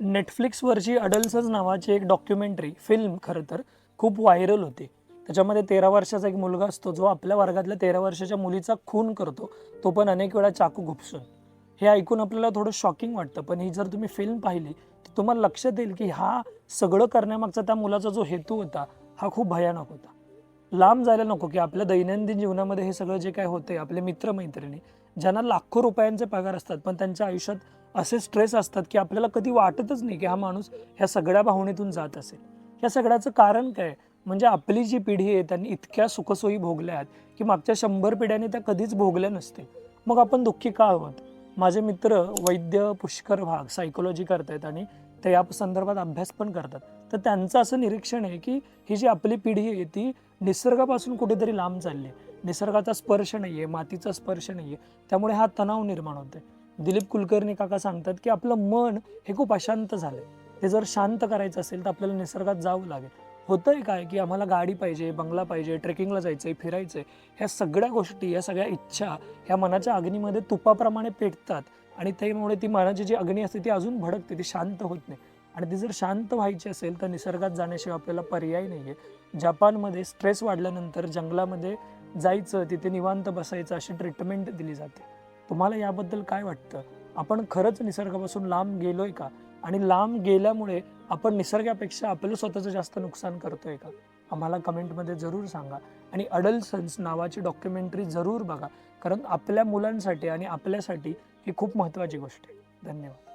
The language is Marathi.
नेटफ्लिक्सवरची अडल्सच नावाची एक डॉक्युमेंटरी फिल्म खरं तर खूप व्हायरल होती. त्याच्यामध्ये तेरा वर्षाचा एक मुलगा असतो जो आपल्या वर्गातल्या तेरा वर्षाच्या मुलीचा खून करतो. तो पण अनेक वेळा चाकू घुपसून. हे ऐकून आपल्याला थोडं शॉकिंग वाटतं पण ही जर तुम्ही फिल्म पाहिली तर तुम्हाला लक्षात येईल की हा सगळं करण्यामागचा त्या मुलाचा जो हेतू होता हा खूप भयानक होता. लांब जायला नको की आपल्या दैनंदिन जीवनामध्ये हे सगळं जे काय होते आपले मित्रमैत्रिणी ज्यांना लाखो रुपयांचे पगार असतात पण त्यांच्या आयुष्यात असे स्ट्रेस असतात की आपल्याला कधी वाटतच नाही की हा माणूस ह्या सगळ्या भावनेतून जात असेल. या सगळ्याचं कारण काय? म्हणजे आपली जी पिढी आहे त्यांनी इतक्या सुखसोयी भोगल्या आहेत की मागच्या शंभर पिढ्याने त्या कधीच भोगल्या नसतील. मग आपण दुःखी का आहोत? माझे मित्र वैद्य पुष्कर भाग सायकोलॉजी करतायत आणि ते या संदर्भात अभ्यास पण करतात. तर त्यांचं असं निरीक्षण आहे की ही जी आपली पिढी आहे ती निसर्गापासून कुठेतरी लांब चालली आहे. निसर्गाचा स्पर्श नाही आहे मातीचा स्पर्श नाही आहे त्यामुळे हा तणाव निर्माण होतोय. दिलीप कुलकर्णी काका सांगतात की आपलं मन हे खूप अशांत झालंय. हे जर शांत करायचं असेल तर आपल्याला निसर्गात जावं लागेल. होतंय काय की आम्हाला गाडी पाहिजे बंगला पाहिजे ट्रेकिंगला जायचं आहे फिरायचंय ह्या सगळ्या गोष्टी या सगळ्या इच्छा ह्या मनाच्या अग्नीमध्ये तुपाप्रमाणे पेटतात आणि त्यामुळे ती मनाची जी अग्नी असते ती अजून भडकते ती शांत होत नाही. आणि ती जर शांत व्हायची असेल तर निसर्गात जाण्याशिवाय आपल्याला पर्याय नाही आहे जपानमध्ये स्ट्रेस वाढल्यानंतर जंगलामध्ये जायचं तिथे निवांत बसायचं अशी ट्रीटमेंट दिली जाते. तुम्हाला याबद्दल काय वाटतं? आपण खरंच निसर्गापासून लांब गेलोय का? आणि लांब गेल्यामुळे आपण निसर्गापेक्षा आपलं स्वतःचं जास्त नुकसान करतोय का? आम्हाला कमेंटमध्ये जरूर सांगा. आणि अडल्सन्स नावाची डॉक्युमेंटरी जरूर बघा. कारण आपल्या मुलांसाठी आणि आपल्यासाठी ही खूप महत्त्वाची गोष्ट आहे. धन्यवाद.